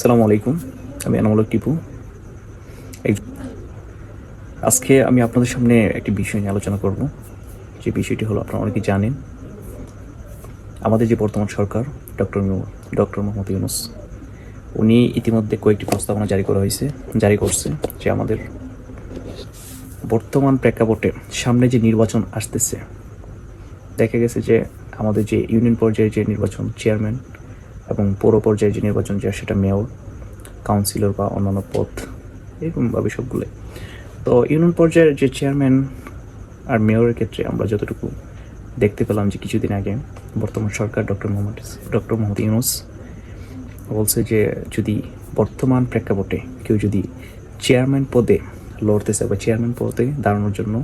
আসসালামু আলাইকুম। আমি এনামূলক টিপু। আজকে আমি আপনাদের সামনে একটি বিষয় নিয়ে আলোচনা করব। যে বিষয়টি হলো আপনারা অনেকে জানেন, আমাদের যে বর্তমান সরকার, ডক্টর ডক্টর মোহাম্মদ ইউনুস, উনি ইতিমধ্যে কয়েকটি প্রস্তাবনা জারি করা হয়েছে, জারি করছে যে আমাদের বর্তমান প্রেক্ষাপটে সামনে যে নির্বাচন আসতেছে, দেখা গেছে যে আমাদের যে ইউনিয়ন পর্যায়ে যে নির্বাচন চেয়ারম্যান এবং পৌর পর্যায়ে যে নির্বাচন যে, সেটা মেয়র, কাউন্সিলর বা অন্যান্য পদ এরকমভাবে সবগুলো তো ইউনিয়ন পর্যায়ের যে চেয়ারম্যান আর মেয়রের ক্ষেত্রে আমরা যতটুকু দেখতে পেলাম যে কিছুদিন আগে বর্তমান সরকার ডক্টর মোহাম্মদ ডক্টর মোহাম্মদ ইউনুস বলছে যে, যদি বর্তমান প্রেক্ষাপটে কেউ যদি চেয়ারম্যান পদে লড়তেছে বা চেয়ারম্যান পদে দাঁড়ানোর জন্য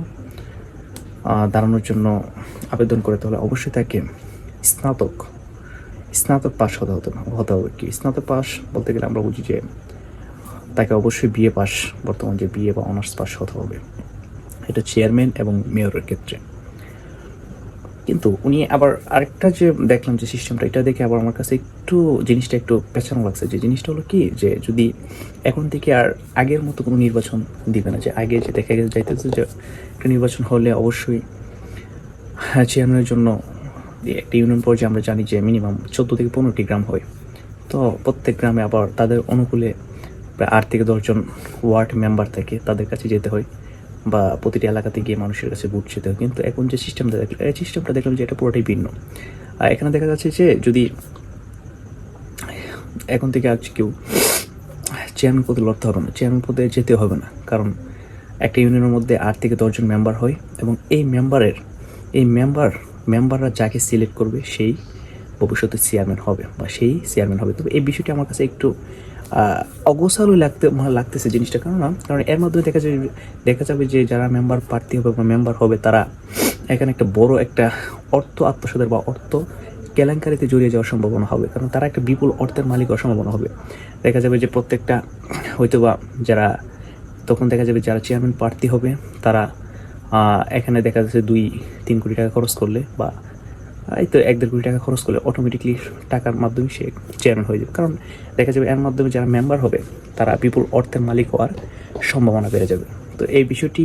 দাঁড়ানোর জন্য আবেদন করে, তাহলে অবশ্যই তাকে স্নাতক স্নাতক পাস হতে হতো না, হতে হবে কি? স্নাতক পাস বলতে গেলে আমরা বুঝি যে তাকে অবশ্যই বিএ পাস বর্তমান যে বিএ বা অনার্স পাস হতে হবে। এটা চেয়ারম্যান এবং মেয়রের ক্ষেত্রে। কিন্তু উনি আবার আরেকটা যে দেখলাম যে সিস্টেমটা এটা দেখে আবার আমার কাছে একটু জিনিসটা একটু পেছানো লাগছে। যে জিনিসটা হলো কি? যে যদি এখন থেকে আর আগের মতো কোনো নির্বাচন দিবে না, যে আগে যে দেখা গেছে, যাইতেছে যে একটা নির্বাচন হলে অবশ্যই চেয়ারম্যানের জন্য একটা ইউনিয়ন পর্যায়ে আমরা জানি যে মিনিমাম চোদ্দ থেকে পনেরোটি গ্রাম হয়। তো প্রত্যেক গ্রামে আবার তাদের অনুকূলে প্রায় আট থেকে দশজন ওয়ার্ড মেম্বার থাকে তাদের কাছে যেতে হয় বা প্রতিটি এলাকাতে গিয়ে মানুষের কাছে ভোট যেতে হয়। কিন্তু এখন যে সিস্টেমটা দেখলাম এই সিস্টেমটা দেখলাম যে এটা পুরোটাই ভিন্ন। আর এখানে দেখা যাচ্ছে যে যদি এখন থেকে আজ কেউ চেয়ারম্যান পদে লড়তে হবে না, চেয়ারম্যান পদে যেতে হবে না। কারণ একটা ইউনিয়নের মধ্যে আট থেকে দশজন মেম্বার হয় এবং এই মেম্বারের, এই মেম্বার মেম্বাররা যাকে সিলেক্ট করবে সেই ভবিষ্যতে চেয়ারম্যান হবে বা সেই চেয়ারম্যান হবে। তবে এই বিষয়টি আমার কাছে একটু অগোছালো লাগতে লাগতেছে জিনিসটা। কারণ কারণ এর মাধ্যমে দেখা যাবে দেখা যাবে যে যারা মেম্বার প্রার্থী হবে বা মেম্বার হবে, তারা এখানে একটা বড় একটা অর্থ আত্মসাদের বা অর্থ কেলেঙ্কারিতে জড়িয়ে যাওয়ার সম্ভাবনা হবে। কারণ তারা একটা বিপুল অর্থের মালিক হওয়ার সম্ভাবনা হবে। দেখা যাবে যে প্রত্যেকটা হয়তো বা যারা, তখন দেখা যাবে যারা চেয়ারম্যান প্রার্থী হবে, তারা এখানে দেখা যাচ্ছে দুই, তিন কোটি টাকা খরচ করলে বা এই তো এক দেড় কোটি টাকা খরচ করলে অটোমেটিকলি টাকার মাধ্যমে সে চেয়ারম্যান হয়ে যাবে। কারণ দেখা যাবে এর মাধ্যমে যারা মেম্বার হবে, তারা বিপুল অর্থের মালিক হওয়ার সম্ভাবনা বেড়ে যাবে। তো এই বিষয়টি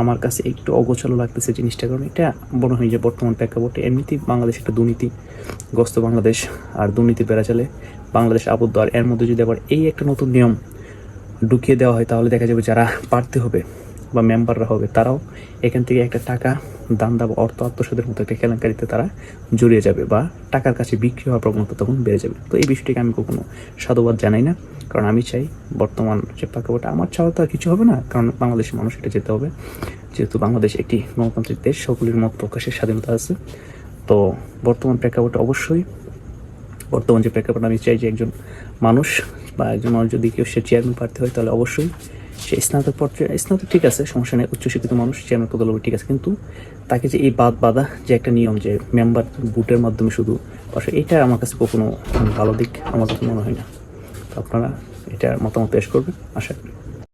আমার কাছে একটু অগোছালো লাগতেছে জিনিসটা, কারণ এটা মনে হয় যে বর্তমান প্রেক্ষাপটে এমনিতেই বাংলাদেশ একটা দুর্নীতিগ্রস্ত বাংলাদেশ, আর দুর্নীতি বেড়া চলে বাংলাদেশ আবদ্ধ। আর এর মধ্যে যদি আবার এই একটা নতুন নিয়ম ঢুকিয়ে দেওয়া হয়, তাহলে দেখা যাবে যারা পারতে হবে বা মেম্বাররা হবে, তারাও এখান থেকে একটা টাকা দান্দা বা অর্থ আত্মসাদের মতো একটা কেলেঙ্কারিতে তারা জড়িয়ে যাবে বা টাকার কাছে বিক্রি হওয়ার প্রবণতা তখন বেড়ে যাবে। তো এই বিষয়টিকে আমি কখনো সাধুবাদ জানাই না। কারণ আমি চাই বর্তমান যে প্রেক্ষাপটে আমার চাওয়া তো আর কিছু হবে না। কারণ বাংলাদেশের মানুষ এটা যেতে হবে। যেহেতু বাংলাদেশ একটি গণতান্ত্রিক দেশ, সকলের মত প্রকাশের স্বাধীনতা আছে। তো বর্তমান প্রেক্ষাপটে অবশ্যই, বর্তমান যে প্রেক্ষাপট আমি চাই যে একজন মানুষ বা একজন মানুষ যদি কেউ সে চেয়ারম্যান প্রার্থী হয়, তাহলে অবশ্যই সে স্নাতক পর্যায়ে স্নাতক ঠিক আছে, সমস্যা নেই, উচ্চশিক্ষিত মানুষ চেয়ারম্যান পদ লড়বে ঠিক আছে, কিন্তু তাকে যে এই বাদ বাধা যে একটা নিয়ম যে মেম্বার বুটের মাধ্যমে শুধু পাশে, এটা আমার কাছে কখনো ভালো দিক আমার কাছে মনে হয় না। আপনারা এটা মতামত পেশ করবেন, আশা করি।